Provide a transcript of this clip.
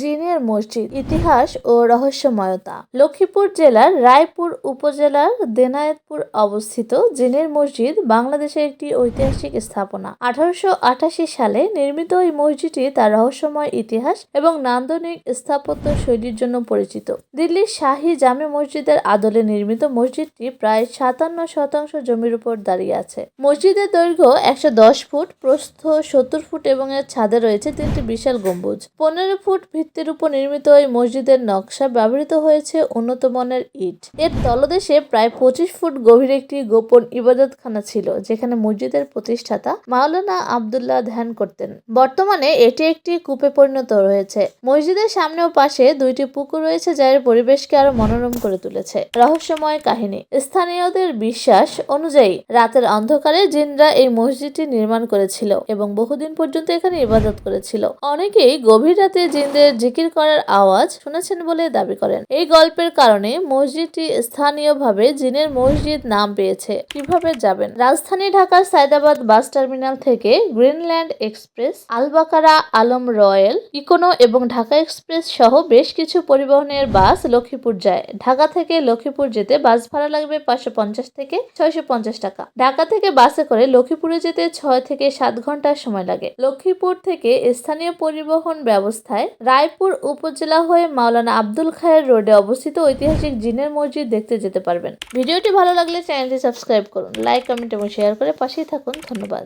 জিনের মসজিদ, ইতিহাস ও রহস্যময়তা। লক্ষ্মীপুর জেলার রায়পুর উপজেলার দেনায়েতপুর অবস্থিত জিনের মসজিদ বাংলাদেশের একটি ঐতিহাসিক স্থাপনা। আঠারোশো আটাশি সালে নির্মিত এই মসজিদটি তার রহস্যময় ইতিহাস এবং নান্দনিক স্থাপত্য শৈলীর জন্য পরিচিত। দিল্লির শাহী জামে মসজিদের আদলে নির্মিত মসজিদটি প্রায় সাতান্ন শতাংশ জমির উপর দাঁড়িয়ে আছে। মসজিদের দৈর্ঘ্য একশো দশ ফুট, প্রস্থ সত্তর ফুট এবং এর ছাদে রয়েছে তিনটি বিশাল গম্বুজ। পনেরো ফুট ভিত্তির উপর নির্মিত এই মসজিদের নকশা ব্যবহৃত হয়েছে উন্নত মানের ইট। এর তলদেশে প্রায় পঁচিশ ফুট গভীর একটি গোপন ইবাদতখানা ছিল, যেখানে মসজিদের প্রতিষ্ঠাতা মাওলানা আবদুল্লাহ ধ্যান করতেন। বর্তমানে এটি একটি কূপে পরিণত রয়েছে মসজিদের সামনে ও পাশে দুইটি পুকুর রয়েছে, যা এর পরিবেশকে আরও মনোরম করে তুলেছে। রহস্যময় কাহিনী। স্থানীয়দের বিশ্বাস অনুযায়ী, রাতের অন্ধকারে জিনরা এই মসজিদটি নির্মাণ করেছিল এবং বহুদিন পর্যন্ত এখানে ইবাদত করেছিল। অনেকেই গভীর রাতে জিনদের জিকির করার আওয়াজ শুনেছেন বলে দাবি করেন। এই গল্পের কারণে মসজিদটি স্থানীয়ভাবে জিনের মসজিদ নাম পেয়েছে। কীভাবে যাবেন? রাজধানী ঢাকার সায়দাবাদ বাস টার্মিনাল থেকে গ্রিনল্যান্ড এক্সপ্রেস, আলবাকারা আলম রয়্যাল, ইকোনো এবং ঢাকা এক্সপ্রেস সহ বেশ কিছু পরিবহনের বাস লক্ষ্মীপুর যায়। ঢাকা থেকে লক্ষ্মীপুর যেতে বাস ভাড়া লাগবে পাঁচশো পঞ্চাশ থেকে ছয়শো পঞ্চাশ টাকা। ঢাকা থেকে বাসে করে লক্ষ্মীপুরে যেতে ছয় থেকে সাত ঘণ্টা সময় লাগে। লক্ষ্মীপুর থেকে স্থানীয় পরিবহন ব্যবস্থায় রায়পুর উপজেলা হয়ে মাওলানা আব্দুল খায়ের রোডে অবস্থিত ঐতিহাসিক জিনের মসজিদ দেখতে যেতে পারবেন। ভিডিওটি ভালো লাগলে চ্যানেলটি সাবস্ক্রাইব করুন, লাইক, কমেন্ট এবং শেয়ার করে পাশেই থাকুন। ধন্যবাদ।